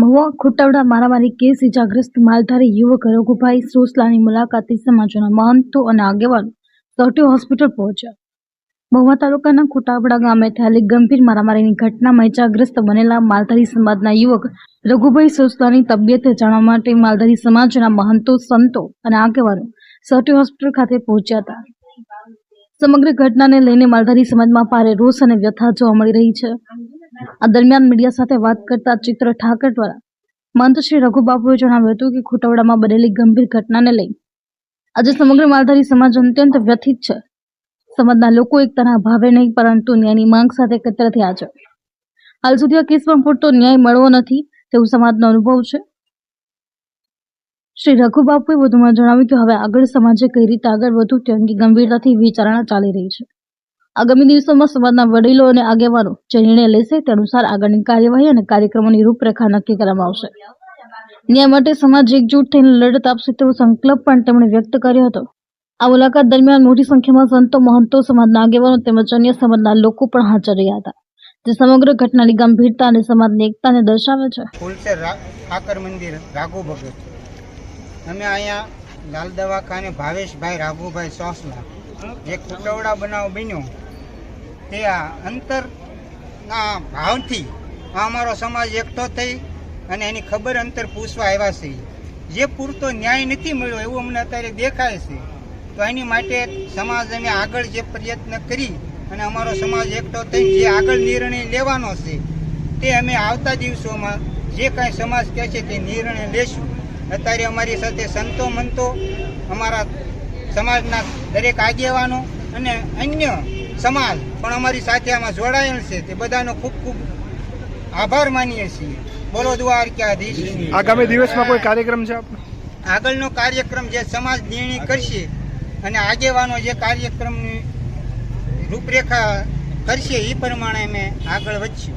મહુવા ખોટાવડા મારામારી કેસ ઇજાગ્રસ્ત માલધારી યુવક રઘુભાઈ સોસલાની મુલાકાતે સમાજના મહંતો અને આગેવાનો સૌટી હોસ્પિટલ પહોંચ્યા. મહુવા તાલુકાના ખોટાવડા ગામે થયેલી ગંભીર મારામારીની ઘટનામાં ઇજાગ્રસ્ત બનેલા માલધારી સમાજના યુવક રઘુભાઈ સોસલાની તબિયત જાણવા માટે માલધારી સમાજના મહંતો, સંતો અને આગેવાનો સૌટી હોસ્પિટલ ખાતે પહોંચ્યા હતા. સમગ્ર ઘટનાને લઈને માલધારી સમાજમાં ભારે રોષ અને વ્યથા જોવા મળી રહી છે. આ દરમિયાન મીડિયા સાથે વાત કરતા ચિત્ર ઠાકર દ્વારા મંત શ્રી રઘુબાપુએ જણાવ્યું હતું કે ખોટવડામાં બનેલી ગંભીર ઘટનાને લઈ આજે સમગ્ર માલધારી સમાજ અત્યંત વ્યથિત છે. સમાજના લોકો એકતાના ભાવે નહીં, પરંતુ ન્યાયની માંગ સાથે એકત્ર થયા છે. હાલ સુધી આ કેસમાં પૂરતો ન્યાય મળવો નથી તેવું સમાજનો અનુભવ છે. શ્રી રઘુબાપુએ વધુમાં જણાવ્યું કે હવે આગળ સમાજે કઈ રીતે આગળ વધવું તે અંગે ગંભીરતાથી વિચારણા ચાલી રહી છે. આગામી દિવસોમાં સમાજના વડીલો અને આગેવાનો જે નિર્ણય લેશે તે અનુસાર આગળની કાર્યવાહી અને કાર્યક્રમોની રૂપરેખા નક્કી કરવામાં આવશે. ન્યાય માટે સમાજ એકજૂટ થઈને લડત આપશે તેવો સંકલ્પ પણ તેમણે વ્યક્ત કર્યો હતો. આ મુલાકાત દરમિયાન મોટી સંખ્યામાં સંતો, મહંતો, સમાજના આગેવાનો તેમજ અન્ય સમાજના લોકો પણ હાજર રહ્યા હતા. જે સમગ્ર ઘટનાની ગંભીરતા અને સમાજની એકતાને દર્શાવે છે. ઠાકર મંદિર રાઘુ ભગત. અમે અહીંયા લાલ દવાખાને ભાવેશભાઈ રાઘુભાઈ સોસલા. જે કુટવડા બનાવ બન્યો. તે આ અંતરના ભાવથી અમારો સમાજ એકઠો થઈ અને એની ખબર અંતર પૂછવા આવ્યા છે. જે પૂરતો ન્યાય નથી મળ્યો એવું અમને અત્યારે દેખાય છે. તો એની માટે સમાજ અમે આગળ જે પ્રયત્ન કરી અને અમારો સમાજ એકઠો થઈ જે આગળ નિર્ણય લેવાનો છે, તે અમે આવતા દિવસોમાં જે કાંઈ સમાજ કહે છે તે નિર્ણય લેશું. અત્યારે અમારી સાથે સંતો મંતો, અમારા સમાજના દરેક આગેવાનો અને અન્ય સમાજ પણ અમારી સાથે આમાં જોડાયેલ છે. તે બધાનો ખૂબ ખૂબ આભાર માનીએ છીએ. બોલો દ્વારકાધીશ આગામી દિવસમાં કોઈ કાર્યક્રમ છે આપનો? આગળનો કાર્યક્રમ જે સમાજ નિર્ણય કરશે અને આગેવાનો જે કાર્યક્રમની રૂપરેખા કરશે એ પ્રમાણે અમે આગળ વધશું.